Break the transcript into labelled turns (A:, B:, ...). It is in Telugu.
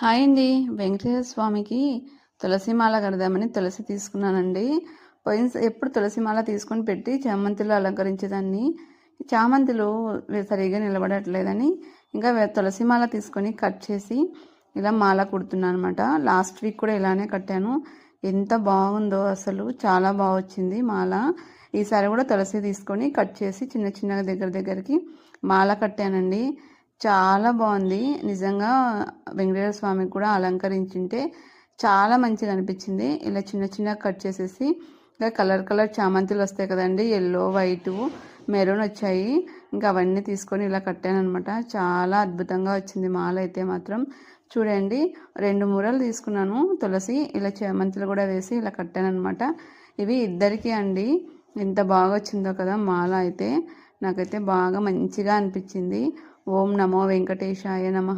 A: హాయ్ అండి. వెంకటేశ్వర స్వామికి తులసిమాల కడదామని తులసి తీసుకున్నానండి. పోయిన ఎప్పుడు తులసి మాల తీసుకొని పెట్టి చామంతిలో అలంకరించేదాన్ని. చామంతిలో సరిగా నిలబడట్లేదని ఇంకా తులసి మాల తీసుకొని కట్ చేసి ఇలా మాల కుడుతున్నాను అనమాట లాస్ట్ వీక్ కూడా ఇలానే కట్టాను. ఎంత బాగుందో అసలు. చాలా బాగా వచ్చింది మాల. ఈసారి కూడా తులసి తీసుకొని కట్ చేసి చిన్న చిన్నగా దగ్గర దగ్గరికి మాల కట్టానండి. చాలా బాగుంది. నిజంగా వెంకటేశ్వర స్వామికి కూడా అలంకరించింటే చాలా మంచిగా అనిపించింది ఇలా చిన్న చిన్న కట్ చేసేసి ఇంకా కలర్ కలర్ చామంతులు వస్తాయి కదండి ఎల్లో వైటు మెరూన్ వచ్చాయి. ఇంకా అవన్నీ తీసుకొని ఇలా కట్టాను అనమాట చాలా అద్భుతంగా వచ్చింది మాల అయితే మాత్రం. చూడండి రెండు మూరలు తీసుకున్నాను తులసి ఇలా చామంతులు కూడా వేసి ఇలా కట్టాను అనమాట ఇవి ఇద్దరికి అండి. ఎంత బాగా వచ్చిందో కదా మాల అయితే. నాకైతే బాగా మంచిగా అనిపించింది. ఓం నమో వెంకటేశాయ నమ.